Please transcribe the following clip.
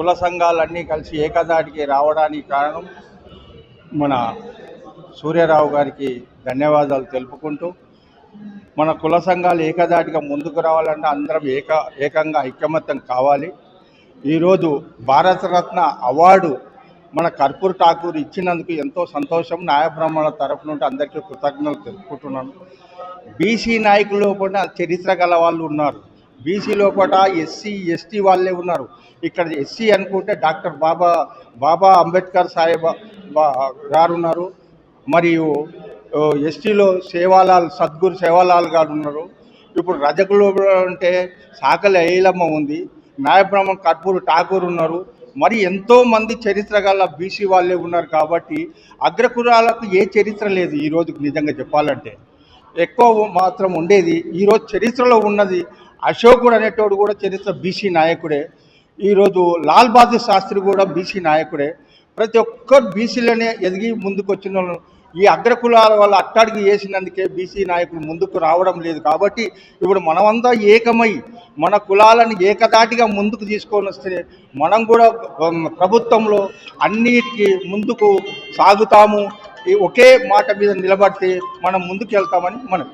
కుల సంఘాలన్నీ కలిసి ఏకదాటికి రావడానికి కారణం మన సూర్యారావు గారికి ధన్యవాదాలు తెలుపుకుంటూ మన కుల సంఘాలు ఏకదాటిగా ముందుకు రావాలంటే అందరం ఏక ఏకంగా ఐకమత్యం కావాలి. ఈరోజు భారతరత్న అవార్డు మన కర్పూర్ ఠాకూర్ ఇచ్చినందుకు ఎంతో సంతోషం. న్యాయబ్రాహ్మణ తరఫు నుండి అందరికీ కృతజ్ఞతలు తెలుపుకుంటున్నాను. బీసీ నాయకులు కూడా చరిత్ర గల వాళ్ళు ఉన్నారు. బీసీ లోపల ఎస్సీ ఎస్టీ వాళ్ళే ఉన్నారు. ఇక్కడ ఎస్సీ అనుకుంటే డాక్టర్ బాబా బాబా అంబేద్కర్ సాహెబ్ గారు ఉన్నారు మరియు ఎస్టీలో సేవాలాల్ సద్గురు సేవాలాల్ గారు ఉన్నారు. ఇప్పుడు రజకులు అంటే సాకలి ఐలమ్మ ఉంది. నాయబ్రహ్మ కర్పూర్ ఠాకూర్ ఉన్నారు. మరి ఎంతో మంది చరిత్ర గల బీసీ వాళ్ళే ఉన్నారు కాబట్టి అగ్రకులాలకు ఏ చరిత్ర లేదు ఈ రోజుకి నిజంగా చెప్పాలంటే. ఎక్కువ మాత్రం ఉండేది. ఈరోజు చరిత్రలో ఉన్నది అశోకుడు అనేటోడు కూడా చరిత్ర బీసీ నాయకుడే. ఈరోజు లాల్ బహదూర్ శాస్త్రి కూడా బీసీ నాయకుడే. ప్రతి ఒక్కరు బీసీలోనే ఎదిగి ముందుకు వచ్చిన వాళ్ళు. ఈ అగ్రకులాల వల్ల అట్టాడికి వేసినందుకే బీసీ నాయకులు ముందుకు రావడం లేదు కాబట్టి ఇప్పుడు మనమంతా ఏకమై మన కులాలను ఏకదాటిగా ముందుకు తీసుకొని వస్తే మనం కూడా ప్రభుత్వంలో అన్నిటికీ ముందుకు సాగుతాము. ఈ ఒకే మాట మీద నిలబడితే మనం ముందుకు వెళ్తామని మనం